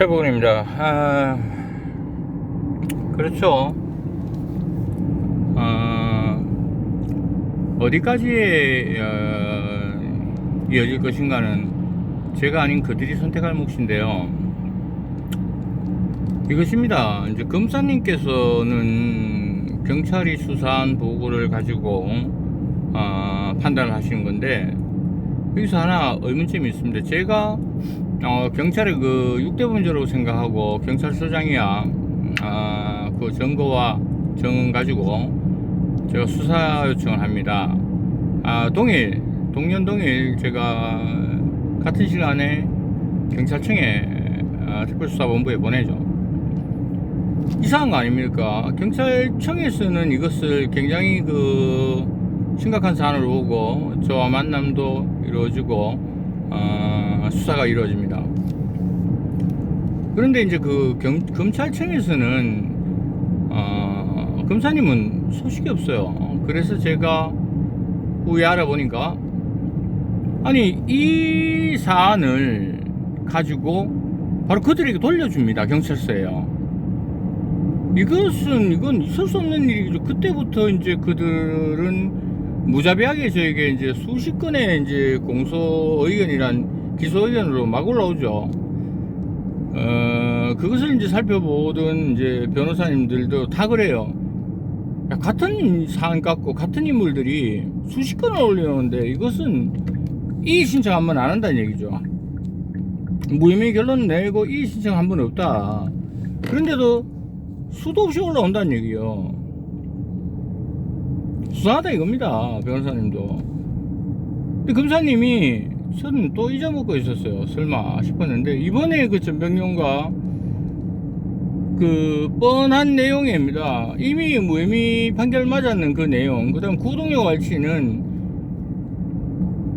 최보근입니다. 아, 그렇죠. 아, 어디까지 어, 이어질 것인가는 제가 아닌 그들이 선택할 몫인데요. 이것입니다. 이제 검사님께서는 경찰이 수사한 보고를 가지고 아, 판단을 하시는 건데 여기서 하나 의문점이 있습니다. 제가 어, 경찰의 그 6대 범죄라고 생각하고 경찰서장이야 아, 그 증거와 정은 가지고 제가 수사 요청을 합니다. 아, 동일 동년 동일 제가 같은 시간에 경찰청에 아, 특별수사본부에 보내죠. 이상한 거 아닙니까? 경찰청에서는 이것을 굉장히 그 심각한 사안으로 보고 저와 만남도 이루어지고 어, 수사가 이루어집니다. 그런데 이제 그 경, 검찰청에서는 어, 검사님은 소식이 없어요. 그래서 제가 후에 알아보니까 아니 이 사안을 가지고 바로 그들에게 돌려줍니다 경찰서에요. 이것은 이건 있을 수 없는 일이죠. 그때부터 이제 그들은 무자비하게 저에게 이제 수십 건의 이제 공소 의견이란 기소 의견으로 막 올라오죠. 어, 그것을 이제 살펴보던 이제 변호사님들도 다 그래요. 야, 같은 사안 갖고 같은 인물들이 수십 건을 올려놓는데 이것은 이의 신청 한 번 안 한다는 얘기죠. 무혐의 결론 내고 이의 신청 한 번 없다. 그런데도 수도 없이 올라온다는 얘기요. 수상하다 이겁니다. 변호사님도. 근데 검사님이 저는 또 잊어먹고 있었어요. 설마 싶었는데 이번에 그 전병용과 그 뻔한 내용입니다. 이미 무혐의 판결 맞았는 그 내용, 그다음 구동력 알치는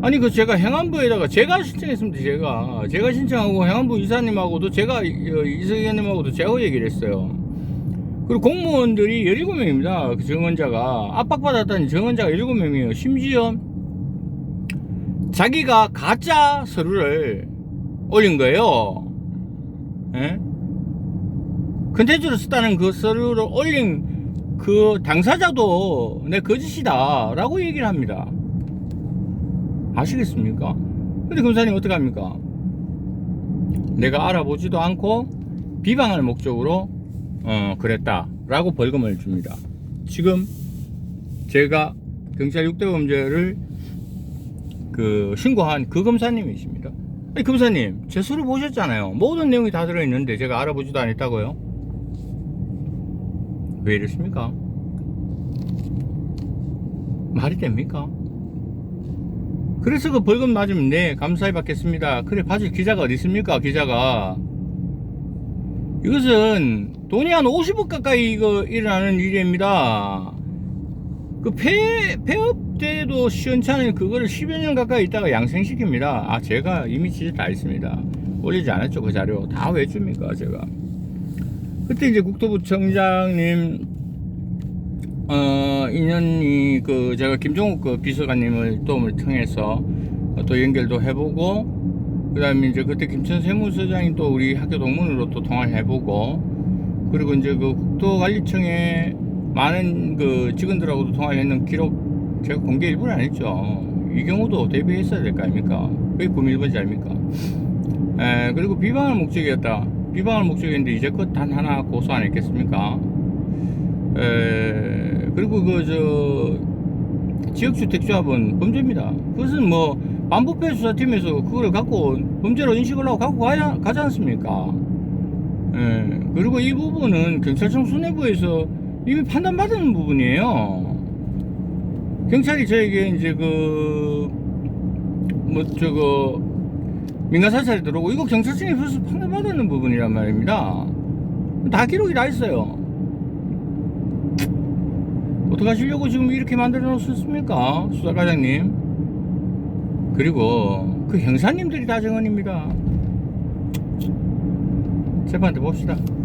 아니 그 제가 행안부에다가 제가 신청했습니다. 제가 제가 신청하고 행안부 이사님하고도 제가 어, 이사님하고도 제가 얘기를 했어요. 그리고 공무원들이 17명입니다. 그 정원자가 압박받았다는 정원자가 17명이에요. 심지어 자기가 가짜 서류를 올린 거예요. 예? 컨텐츠로 썼다는 그 서류를 올린 그 당사자도 내 거짓이다 라고 얘기를 합니다. 아시겠습니까? 근데 검사님 어떻게 합니까? 내가 알아보지도 않고 비방할 목적으로 어, 그랬다 라고 벌금을 줍니다. 지금 제가 경찰 6대 범죄를 그 신고한 그 검사님이십니다. 아니, 검사님, 제 서류 보셨잖아요. 모든 내용이 다 들어있는데 제가 알아보지도 않았다고요? 왜 이러십니까? 말이 됩니까? 그래서 그 벌금 맞으면 네 감사히 받겠습니다. 그래 봐줄 기자가 어디 있습니까? 기자가 이것은 돈이 한 50억 가까이 이거 일어나는 일입니다. 그 폐, 폐업 때도 시원찮은 그거를 10여 년 가까이 있다가 양생시킵니다. 아, 제가 이미 취재 다 했습니다. 올리지 않았죠, 그 자료. 다 왜 줍니까, 제가. 그때 이제 국토부청장님, 어, 인연이 그, 제가 김종욱 그 비서관님을 도움을 통해서 또 연결도 해보고, 그 다음에 이제 그때 김천 세무서장이 또 우리 학교 동문으로 또 통화를 해보고, 그리고 이제 그 국토관리청에 많은 그 직원들하고도 통화를 했는 기록 제가 공개 일부는 안 했죠. 이 경우도 대비했어야 될 거 아닙니까? 그게 9.1번지 아닙니까? 에, 그리고 비방할 목적이었다. 비방할 목적이었는데 이제껏 단 하나 고소 안 했겠습니까? 에, 그리고 그, 저, 지역주택조합은 범죄입니다. 그것은 뭐, 반부패 수사팀에서 그걸 갖고 범죄로 인식을 하고 갖고 가야, 가지 않습니까? 예, 그리고 이 부분은 경찰청 수뇌부에서 이미 판단받은 부분이에요. 경찰이 저에게 이제 그, 뭐, 저거, 민간사찰이 들어오고, 이거 경찰청이 벌써 판단받았는 부분이란 말입니다. 다 기록이 다 있어요. 어떡하시려고 지금 이렇게 만들어 놓으셨습니까? 수사과장님. 그리고 그 형사님들이 다 정원입니다. 셰프한테 봅시다.